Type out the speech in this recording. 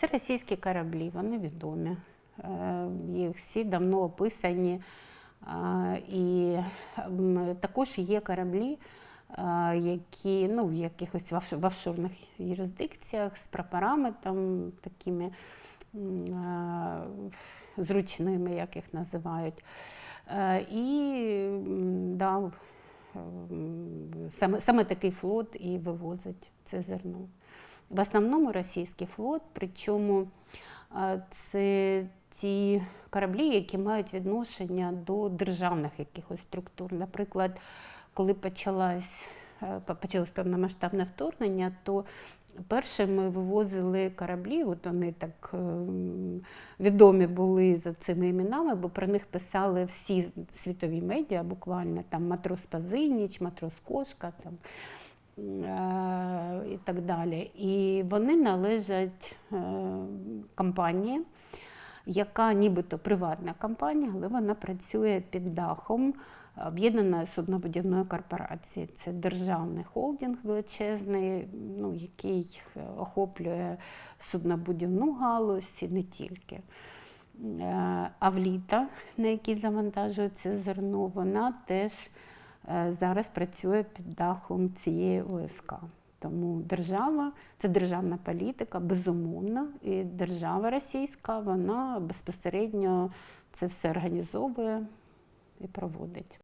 Це російські кораблі, вони відомі. Е, Їх всі давно описані. Е, І також є кораблі, е, які ну, в якихось в офшорних юрисдикціях з прапорами там такими зручними, як їх називають. І да, саме, саме такий флот і вивозить це зерно. В основному російський флот, причому е, це ті кораблі, які мають відношення до державних якихось структур. Наприклад, коли почалась, е, почалось повномасштабне вторгнення, то першими вивозили кораблі, от вони так ем, відомі були за цими іменами, бо про них писали всі світові медіа, буквально там матрос Пазиніч, матрос Кошка. Там, е, і так далі. І вони належать е, компанії, яка нібито приватна компанія, але вона працює під дахом об'єднаної суднобудівної корпорації. Це державний холдинг величезний, ну, який е, охоплює суднобудівну галузь і не тільки. Е, Авліта, на якій завантажується зерно, вона теж е, зараз працює під дахом цієї ОСК. Тому держава, це державна політика, безумовно, і держава російська, вона безпосередньо це все організовує і проводить.